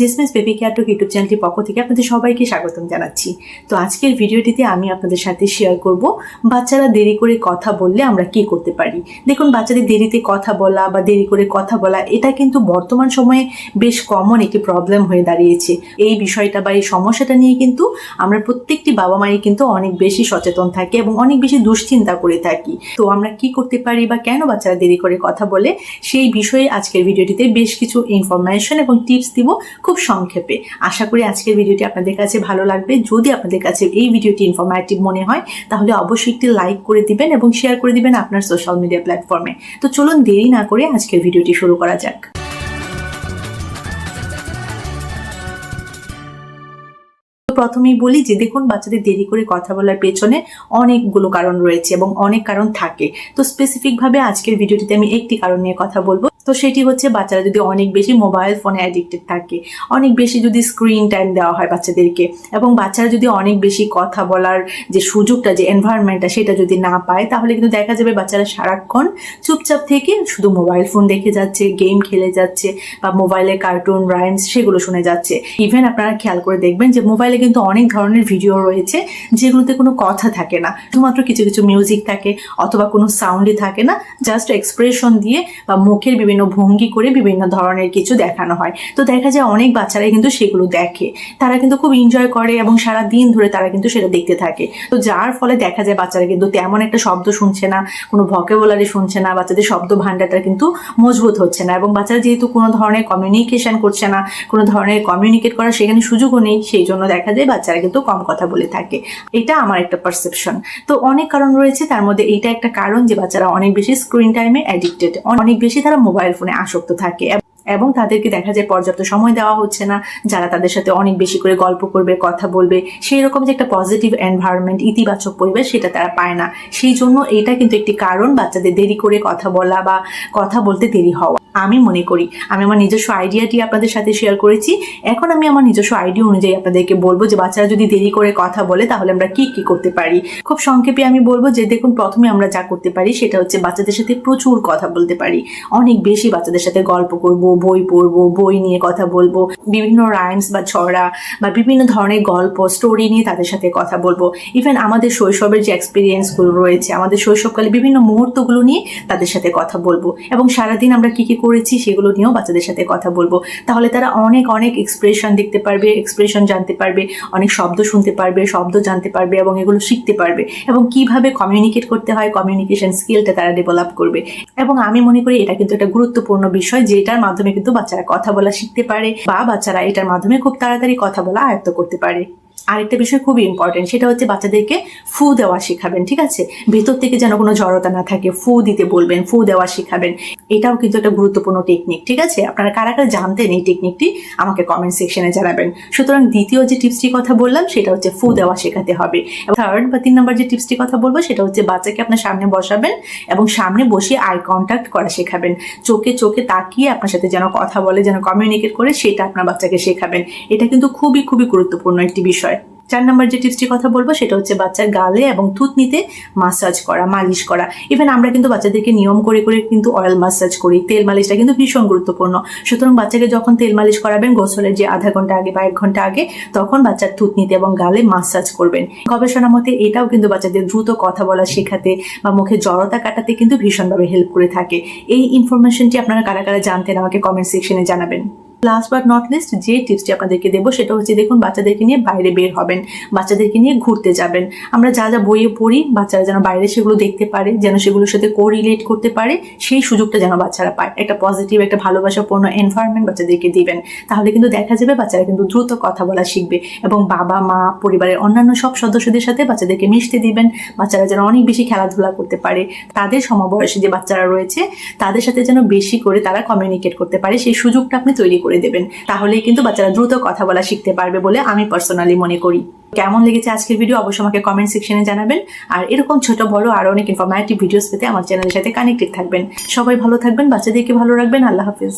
জেসমিস baby care to YouTube চ্যানেলটির পক্ষ থেকে আপনাদের সবাইকে স্বাগতম জানাচ্ছি। তো আজকের ভিডিওটিতে আমি আপনাদের সাথে শেয়ার করব বাচ্চারা দেরি করে কথা বললে আমরা কি করতে পারি? দেখুন, বাচ্চাদের দেরিতে কথা বলা বা দেরি করে কথা বলা, এটা কিন্তু বর্তমান সময়ে বেশ কমন একটি প্রবলেম হয়ে দাঁড়িয়েছে। এই বিষয়টা বা এই সমস্যাটা নিয়ে কিন্তু আমরা প্রত্যেকটি বাবা মাই কিন্তু অনেক বেশি সচেতন থাকি এবং অনেক বেশি দুশ্চিন্তা করে থাকি। তো আমরা কি করতে পারি বা কেন বাচ্চারা দেরি করে কথা বলে, সেই বিষয়ে আজকের ভিডিওটিতে বেশ কিছু ইনফরমেশন এবং টিপস দিব। খুব সংক্ষেপে। আশা করি আজকের ভিডিওটি আপনাদের কাছে ভালো লাগবে। যদি আপনাদের কাছে এই ভিডিওটি ইনফরমেটিভ মনে হয়, তাহলে অবশ্যই একটি লাইক করে দিবেন এবং শেয়ার করে দিবেন আপনার সোশ্যাল মিডিয়া প্ল্যাটফর্মে তো চলুন দেরি না করে আজকের ভিডিওটি শুরু করা যাক। প্রথমেই বলি যে, দেখুন, বাচ্চাদের দেরি করে কথা বলার পেছনে অনেকগুলো কারণ রয়েছে এবং অনেক কারণ থাকে। তো স্পেসিফিকভাবে আজকের ভিডিওটিতে আমি একটি কারণ নিয়ে কথা বলব। তো সেটি হচ্ছে বাচ্চারা যদি অনেক বেশি মোবাইল ফোনে অ্যাডিক্টেড থাকে, অনেক বেশি যদি স্ক্রিন টাইম দেওয়া হয় বাচ্চাদেরকে এবং বাচ্চারা যদি অনেক বেশি কথা বলার যে সুযোগটা, যে এনভায়রনমেন্টটা সেটা যদি না পায়, তাহলে কিন্তু দেখা যাবে বাচ্চারা সারাক্ষণ চুপচাপ থেকে শুধু মোবাইল ফোন দেখে যাচ্ছে গেম খেলে যাচ্ছে বা মোবাইলে কার্টুন রাইমস সেগুলো শুনে যাচ্ছে। ইভেন আপনারা খেয়াল করে দেখবেন যে মোবাইলে কিন্তু অনেক ধরনের ভিডিও রয়েছে যেগুলোতে কোনো কথা থাকে না। শুধুমাত্র কিছু কিছু মিউজিক থাকে অথবা কোনো সাউন্ডই থাকে না জাস্ট এক্সপ্রেশন দিয়ে বা মুখের বিভিন্ন ভঙ্গি করে বিভিন্ন ধরনের কিছু দেখানো হয়। তো দেখা যায় অনেক বাচ্চারাই কিন্তু সেগুলো দেখে। তারা কিন্তু খুব এনজয় করে এবং সারা দিন ধরে তারা কিন্তু সেটা দেখতে থাকে। তো যার ফলে দেখা যায় বাচ্চারা কিন্তু তেমন একটা শব্দ শুনছে না, কোনো ভকেবুলারি শুনছে না, বাচ্চাদের শব্দ ভাণ্ডারটা কিন্তু মজবুত হচ্ছে না এবং বাচ্চারা যেহেতু কোনো ধরনের কমিউনিকেশন করছে না, কোনো ধরনের কমিউনিকেট করার সেখানে সুযোগও নেই, সেই জন্য দেখা যায় বাচ্চারা কিন্তু কম কথা বলে থাকে। এটা আমার একটা পারসেপশন তো অনেক কারণ রয়েছে, তার মধ্যে এইটা একটা কারণ যে বাচ্চারা অনেক বেশি স্ক্রিন টাইমে অ্যাডিক্টেড অনেক বেশি তারা মোবাইল ফোনে আসক্ত থাকে এবং তাদেরকে দেখা যায় পর্যাপ্ত সময় দেওয়া হচ্ছে না। যারা তাদের সাথে অনেক বেশি করে গল্প করবে, কথা বলবে সেই রকম যে একটা পজিটিভ এনভায়রনমেন্ট ইতিবাচক পরিবেশ সেটা তারা পায় না। সেই জন্য এটা কিন্তু একটি কারণ বাচ্চাদের দেরি করে কথা বলা বা কথা বলতে দেরি হওয়া। আমি মনে করি। আমি আমার নিজস্ব আইডিয়াটি আপনাদের সাথে শেয়ার করেছি। এখন আমি আমার নিজস্ব আইডিয়া অনুযায়ী আপনাদেরকে বলব যে, বাচ্চারা যদি দেরি করে কথা বলে, তাহলে আমরা কি কি করতে পারি? খুব সংক্ষেপে আমি বলব যে, দেখুন, প্রথমে আমরা যা করতে পারি, সেটা হচ্ছে বাচ্চাদের সাথে প্রচুর কথা বলতে পারি। অনেক বেশি বাচ্চাদের সাথে গল্প করব, বই পড়ব, বই নিয়ে কথা বলব, বিভিন্ন রাইমস বা ছড়া বা বিভিন্ন ধরনের গল্প স্টোরি নিয়ে তাদের সাথে কথা বলব। ইভেন আমাদের শৈশবের যে এক্সপিরিয়েন্সগুলো রয়েছে, আমাদের শৈশবকালে বিভিন্ন মুহূর্তগুলো নিয়ে তাদের সাথে কথা বলব। এবং সারাদিন আমরা কি কি করেছি সেগুলো নিয়েও বাচ্চাদের সাথে কথা বলব। তাহলে তারা অনেক অনেক এক্সপ্রেশন দেখতে পারবে এক্সপ্রেশন জানতে পারবে, অনেক শব্দ শুনতে পারবে, শব্দ জানতে পারবে এবং এগুলো শিখতে পারবে এবং কীভাবে কমিউনিকেট করতে হয় কমিউনিকেশন স্কিলটা তারা ডেভেলপ করবে। এবং আমি মনে করি এটা কিন্তু একটা গুরুত্বপূর্ণ বিষয় যেটার মাধ্যমে কিন্তু বাচ্চারা কথা বলা শিখতে পারে বা বাচ্চারা এটার মাধ্যমে খুব তাড়াতাড়ি কথা বলা আয়ত্ত করতে পারে। আরেকটা বিষয় খুবই ইম্পর্টেন্ট সেটা হচ্ছে বাচ্চাদেরকে ফু দেওয়া শেখাবেন, ঠিক আছে? ভেতর থেকে যেন কোনো জড়তা না থাকে, ফু দিতে বলবেন, ফু দেওয়া শেখাবেন। এটাও কিন্তু একটা গুরুত্বপূর্ণ টেকনিক ঠিক আছে? আপনারা কারা কারা জানতেন এই টেকনিকটি আমাকে কমেন্ট সেকশনে জানাবেন। সুতরাং দ্বিতীয় যে টিপসটির কথা বললাম, সেটা হচ্ছে ফু দেওয়া শেখাতে হবে। এবং থার্ড বা তিন নম্বর যে টিপসটির কথা বলব, সেটা হচ্ছে বাচ্চাকে আপনার সামনে বসাবেন এবং সামনে বসিয়ে আই কন্ট্যাক্ট করা শেখাবেন। চোখে চোখে তাকিয়ে আপনার সাথে যেন কথা বলে, যেন কমিউনিকেট করে, সেটা আপনার বাচ্চাকে শেখাবেন। এটা কিন্তু খুবই খুবই গুরুত্বপূর্ণ একটি বিষয়। চার নম্বর যে টিপসটির কথা বলব সেটা হচ্ছে বাচ্চার গালে এবং থুতনিতে মাসাজ করা, মালিশ করা। ইভেন আমরা কিন্তু বাচ্চাদেরকে নিয়ম করে করে কিন্তু অয়েল মাসাজ করি। তেল মালিশটা কিন্তু ভীষণ গুরুত্বপূর্ণ। সুতরাং বাচ্চাকে যখন তেল মালিশ করাবেন, গোসলের যে আধা ঘণ্টা আগে বা এক ঘণ্টা আগে, তখন বাচ্চার থুতনিতে এবং গালে মাসাজ করবেন। গবেষণা মতে এটাও কিন্তু বাচ্চাদের দ্রুত কথা বলা শেখাতে বা মুখে জড়তা কাটাতে কিন্তু ভীষণভাবে হেল্প করে থাকে। এই ইনফরমেশনটি আপনারা কারা কারা জানতেন আমাকে কমেন্ট সেকশনে জানাবেন। লাস্ট বাট নট লিস্ট যে টিপসটি আপনাদেরকে দেবো, সেটা হচ্ছে দেখুন, বাচ্চাদেরকে নিয়ে বাইরে বের হবেন, বাচ্চাদেরকে নিয়ে ঘুরতে যাবেন। আমরা যা যা বইয়ে পড়ি, বাচ্চারা যেন বাইরে সেগুলো দেখতে পারে, যেন সেগুলোর সাথে কোরিলেট করতে পারে, সেই সুযোগটা যেন বাচ্চারা পায়। একটা পজিটিভ একটা ভালোবাসাপূর্ণ এনভায়রনমেন্ট বাচ্চাদেরকে দিবেন। তাহলে কিন্তু দেখা যাবে বাচ্চারা কিন্তু দ্রুত কথা বলা শিখবে এবং বাবা, মা, পরিবারের অন্যান্য সব সদস্যদের সাথে বাচ্চাদেরকে মিশতে দিবেন। বাচ্চারা যেন অনেক বেশি খেলাধুলা করতে পারে। তাদের সমবয়সী যে বাচ্চারা রয়েছে, তাদের সাথে যেন বেশি করে তারা কমিউনিকেট করতে পারে, সেই সুযোগটা আপনি তৈরি করে করে দেবেন। তাহলেই কিন্তু বাচ্চারা দ্রুত কথা বলা শিখতে পারবে বলে আমি পার্সোনালি মনে করি। কেমন লেগেছে আজকের ভিডিও অবশ্যই আমাকে কমেন্ট সেকশনে জানাবেন। আর এরকম ছোট, বড় আরও অনেক ইনফরমেটিভ ভিডিওস পেতে আমার চ্যানেলের সাথে কানেক্টেড থাকবেন। সবাই ভালো থাকবেন, বাচ্চাদেরকে ভালো রাখবেন। আল্লাহ হাফিজ।